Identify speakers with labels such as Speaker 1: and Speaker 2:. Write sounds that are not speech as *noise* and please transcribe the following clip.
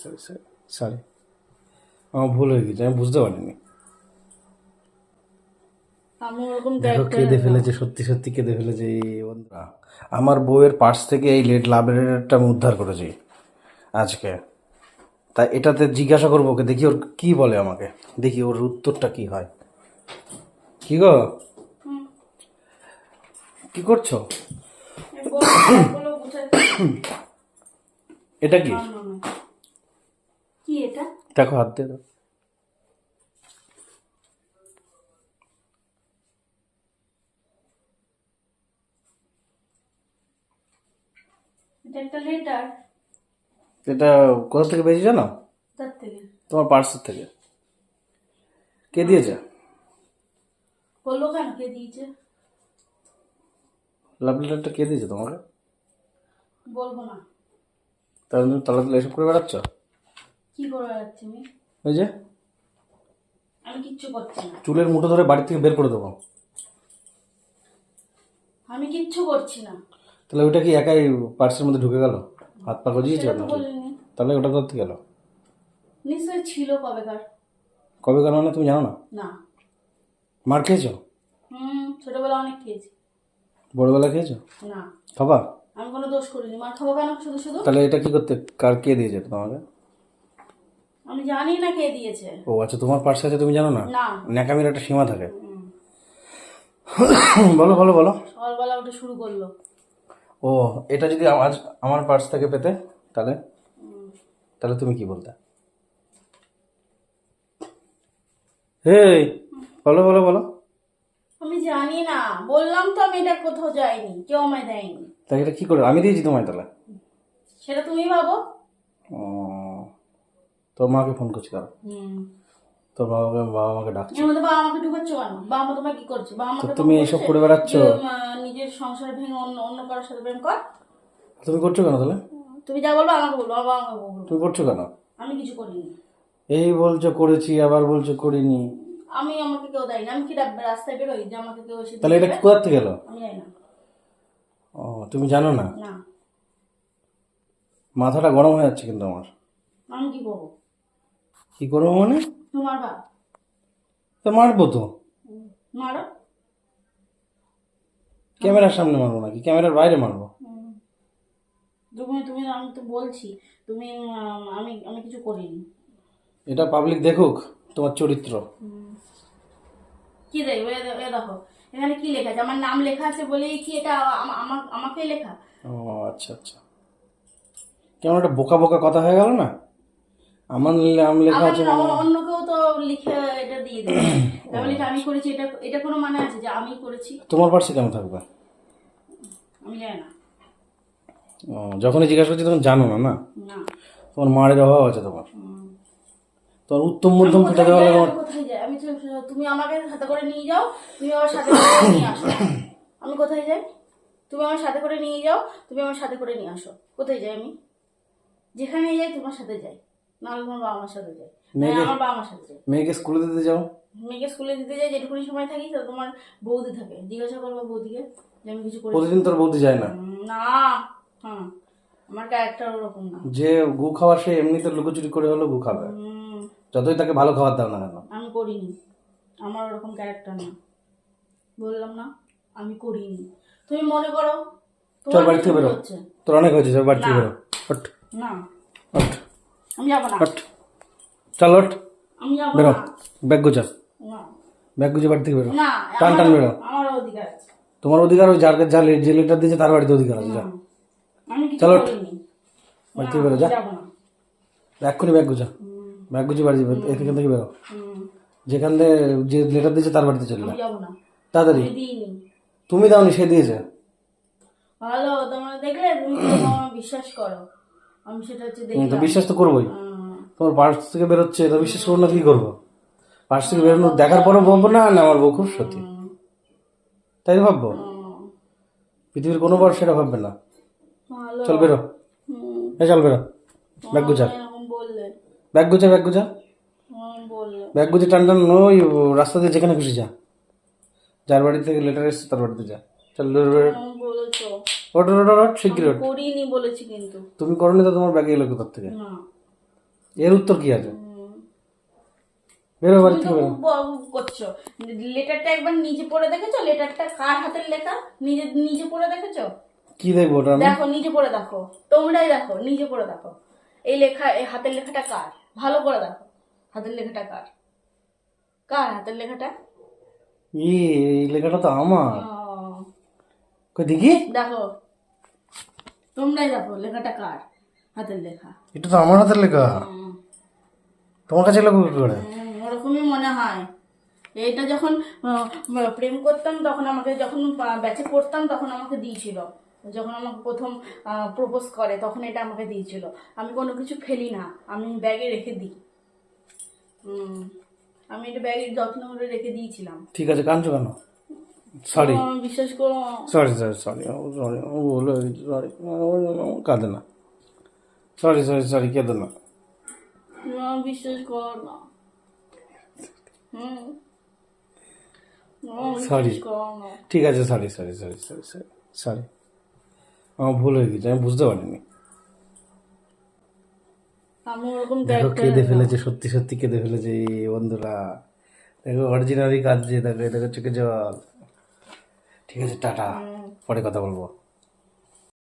Speaker 1: Sorry sorry sorry আমার ভুল হয়ে গেছে আমি বুঝতে পারিনি। দেখো কেঁদে ফেলেছে সত্যি সত্যি কেঁদে ফেলেছে এই বন্ধুরা। আমার বউয়ের পার্স থেকে এই লেট লাইব্রেরিটা আমি উদ্ধার করেছি আজকে। তা এটাতে জিজ্ঞাসা করব ওকে দেখি ওর কি বলে আমাকে। দেখি ওর উত্তরটা কি হয়। কি গো? কি করছ? এটা কি?
Speaker 2: কি এটা?
Speaker 1: দেখো হাত দিয়ে দাও।
Speaker 2: এটা একটা লেটার
Speaker 1: এটা কোথা থেকে পেয়েছি জানো?
Speaker 2: তার থেকে?
Speaker 1: তোমার পার্সের থেকে। কে দিয়েছে?
Speaker 2: বলল কেন? কে দিয়েছে?
Speaker 1: লাভ লেটারটা কে দিয়েছে তোমাকে?
Speaker 2: বলব না।
Speaker 1: তাহলে তুমি তালা এসব করে বেড়াচ্ছ?
Speaker 2: কি করে যাচ্ছি আমি?
Speaker 1: ওই যে?
Speaker 2: আমি কিচ্ছু করছি না।
Speaker 1: চুলের মুঠো ধরে বাড়ি থেকে বের করে দেবো।
Speaker 2: আমি কিচ্ছু করছি না।
Speaker 1: তাহলে ওইটা কি একাই পার্সের মধ্যে ঢুকে গেল? হাত পা গজিয়েছে
Speaker 2: সেটা তো
Speaker 1: নাকি?
Speaker 2: বলিনি।
Speaker 1: তাহলে ওটা করতে গেল?
Speaker 2: নিশ্চয়ই ছিল কবেকার।
Speaker 1: কবে কেন না তুমি জানো না?
Speaker 2: না।
Speaker 1: মার খেয়েছো?
Speaker 2: হুম ছোটবেলা অনেক খেয়েছি।
Speaker 1: বড়বেলা খেয়েছো?
Speaker 2: না।
Speaker 1: খাবা?
Speaker 2: আমি কোনো দোষ করিনি। মার খাব কেন? শুধু শুধু?
Speaker 1: তাহলে এটা কি করতে? কার কে দিয়েছে তোমাকে?
Speaker 2: আমি জানি না কে দিয়েছে।
Speaker 1: ও আচ্ছা তোমার পার্সে আছে তুমি জানো না?
Speaker 2: না।
Speaker 1: ন্যাকামির একটা সীমা থাকে। *coughs* বলো বলো বলো।
Speaker 2: সকালবেলা উঠে শুরু করল।
Speaker 1: ও এটা যদি আজ আমার পার্স থেকে পেতে তাহলে? তাহলে তুমি কি বলতে? এই বলো বলো বলো।
Speaker 2: আমি জানি না। বললাম তো আমি এটা কোথাও যাইনি কেউ আমায় দেয়নি।
Speaker 1: তাই এটা কি করে আমি দিয়েছি তোমায় তাহলে।
Speaker 2: সেটা তুমি ভাবো।
Speaker 1: তোর মাকে ফোন করছি দাঁড়া
Speaker 2: হুম।
Speaker 1: তোর বাবাকে বাবা মাকে ডাকছে।
Speaker 2: মধ্যে বাবা আমাকে ঢুকাচ্ছ কেন? বাবা মা তোমায় কি করছে? বাবা আমাকে
Speaker 1: তুমি এইসব করে বেড়াচ্ছ?
Speaker 2: নিজের সংসার ভেঙে অন্য অন্য কারোর সাথে প্রেম কর।
Speaker 1: তুমি করছ কেন তাহলে?
Speaker 2: তুমি যা বলব আমাকে বলব বাবা আমাকে বলব।
Speaker 1: তুমি করছ কেন?
Speaker 2: আমি কিছু করিনি।
Speaker 1: এই বলছো করেছি আবার বলছো করিনি।
Speaker 2: আমি আমাকে কেউ দেয়নি। আমি কি রাস্তায় বেরোই যে আমাকে কেউ এসে
Speaker 1: তাহলে এটা
Speaker 2: দিয়ে?
Speaker 1: কোথা থেকে এলো?
Speaker 2: আমি জানি না।
Speaker 1: ও তুমি জানো না?
Speaker 2: না।
Speaker 1: মাথাটা গরম হয়ে যাচ্ছে কিন্তু আমার।
Speaker 2: আমি কি করব?
Speaker 1: কি করব মানে?
Speaker 2: তোমার বাপ।
Speaker 1: তো মারবো তো।
Speaker 2: মারো।
Speaker 1: ক্যামেরার সামনে মারবো নাকি? ক্যামেরার বাইরে মারবো।
Speaker 2: তুমি তুমি আমি তো বলছি তুমি আমি আমি কিছু করিনি।
Speaker 1: এটা পাবলিক দেখুক তোমার চরিত্র।
Speaker 2: কি দেখবে দেখো এখানে কি লেখা আছে? আমার নাম লেখা আছে বলেই কি এটা আমা- আমার আমাকে লেখা?
Speaker 1: ও আচ্ছা আচ্ছা। কেমন একটা বোকা বোকা কথা হয়ে গেল না? আমার নাম লেখা আছে মানে
Speaker 2: অন্য- কেউ তো লিখে এটা দিয়ে দেবে। *coughs* তারপর লিখে আমি করেছি এটা এটা কোনো মানে আছে যে আমি করেছি?
Speaker 1: তোমার পার্সে কেমন থাকবে।
Speaker 2: আমি জানি না।
Speaker 1: যখনই জিজ্ঞাসা করছি তখন জানো না না? তোমার মায়ের অভাব আছে তোমার। তোমার উত্তম মধ্যম
Speaker 2: কোথায়
Speaker 1: কোথা দেওয়া
Speaker 2: আমি কোথায় যাই? আমি তুমি আমাকে সাথে করে নিয়ে যাও তুমি আমার সাথে করে নিয়ে আসো। আমি কোথায় যাই? তুমি আমার সাথে করে নিয়ে যাও তুমি আমার সাথে করে নিয়ে আসো। কোথায় যাই আমি? যেখানে যাই তোমার সাথে যাই। নাহলে তোমার বাবা মার সাথে আমার বাবা মার সাথে
Speaker 1: মেয়েকে স্কুলে দিতে যাও।
Speaker 2: মেয়েকে স্কুলে দিতে যাই যেটুকুনি সময় থাকি তো তোমার বৌদি থাকে। জিজ্ঞাসা করব বৌদিকে যে আমি কিছু করি
Speaker 1: প্রতিদিন তোর বলতে যায় না?
Speaker 2: না হ্যাঁ আমার ক্যারেক্টার ওরকম না।
Speaker 1: যে গু খাওয়ার সে এমনিতে লুকোচুরি করে হলো গু খাবে। যতই তাকে ভালো খাবার দাও না কেন।
Speaker 2: আমি করিনি। আমার ওরকম ক্যারেক্টার না। বললাম না আমি করিনি। তুমি মনে করো
Speaker 1: চল বাড়ি থেকে বেরো। তোর অনেক হয়েছে চল বাড়ি থেকে বেরো।
Speaker 2: না। আমি যাব না।
Speaker 1: হট। চল হট।
Speaker 2: আমি যাব
Speaker 1: বেরো। ব্যাগ
Speaker 2: না।
Speaker 1: ব্যাগ গুজে বাড়ি থেকে বেরো।
Speaker 2: না
Speaker 1: টান টান বেরো।
Speaker 2: আমার অধিকার আছে।
Speaker 1: তোমার অধিকার ওই যার যা যে লেটার দিয়েছে তার বাড়িতে অধিকার আছে যা। চলো। বাড়ি থেকে বেরো যা। এক্ষুনি ব্যাগ গুজা। ব্যাগ গুজে বাড়ি যাবে এখান থেকে বেরো। যেখান থেকে যে লেটার দিয়েছে তার বাড়িতে চলে তাড়াতাড়ি। তুমি দাওনি সে দিয়েছে।
Speaker 2: ভালো তোমরা দেখলে তুমি বিশ্বাস করো। আমি সেটা হচ্ছে
Speaker 1: তুমি তো বিশ্বাস তো করবোই। তোমার পার্স থেকে বেরোচ্ছে তো বিশ্বাস করব না কি করব? পার্স থেকে বেরোনো দেখার পরও বলব না না আমার বউ খুব সত্যি। তাই তো ভাববো? পৃথিবীর কোনো বার সেটা ভাববে না। চল বেরো। এই চল বেরো। ব্যাগ গুজা ব্যাগ গুজা ব্যাগ গুজা ব্যাগ গুজে টান টান ওই রাস্তা দিয়ে যেখানে খুশি যা। যার বাড়ি থেকে লেটার এসছে তার বাড়িতে যা। চল ওট ওট ওট শিগগির ওঠ।
Speaker 2: করিনি বলেছি কিন্তু।
Speaker 1: তুমি করনি তো তোমার ব্যাগে এলো কোথার থেকে?
Speaker 2: না।
Speaker 1: এর উত্তর কি আছে? বেরো বাড়ি থেকে বেরো।
Speaker 2: করছ। লেটারটা একবার নিজে পড়ে দেখেছ? লেটারটা কার হাতের লেখা? নিজে নিজে পড়ে দেখেছ?
Speaker 1: কি দেখব ওটা
Speaker 2: দেখো নিজে পড়ে দেখো। তোমরাই দেখো নিজে পড়ে দেখো। এই লেখা এই হাতের লেখাটা কার? ভালো করে দেখো। হাতের লেখাটা কার? কার হাতের লেখাটা?
Speaker 1: এই লেখাটা তো আমার। কই দেখি?
Speaker 2: দেখো। তোমরাই দেখো লেখাটা কার? হাতের লেখা।
Speaker 1: এটা তো আমার হাতের লেখা। তোমার কাছে লেখা কি করে?
Speaker 2: ওরকমই মনে হয়। এইটা যখন প্রেম করতাম তখন আমাকে যখন ব্যাচে পড়তাম তখন আমাকে দিয়েছিল। যখন আমাকে প্রথম প্রপোজ করে তখন এটা আমাকে দিয়েছিল। আমি কোনো কিছু ফেলি না আমি ব্যাগে রেখে দিই। আমি এটা ব্যাগের যত্ন করে রেখে দিয়েছিলাম।
Speaker 1: ঠিক আছে কাঁদছো কেন? সরি
Speaker 2: বিশ্বাস করো।
Speaker 1: সরি সরি সরি সরি ও বলে সরি কাঁদে না। সরি সরি সরি কেঁদে না।
Speaker 2: বিশ্বাস করো না। হুম. বিশ্বাস করো না।
Speaker 1: ঠিক আছে sorry sorry sorry sorry sorry sorry আমার ভুল হয়ে গেছে আমি বুঝতে পারিনি। দেখো কেঁদে ফেলেছে সত্যি সত্যি কেঁদে ফেলেছে বন্ধুরা। দেখো অরিজিনালি কাঁদছে দেখো দেখো চোখে জল। ঠিক আছে টাটা। পরে কথা বলব।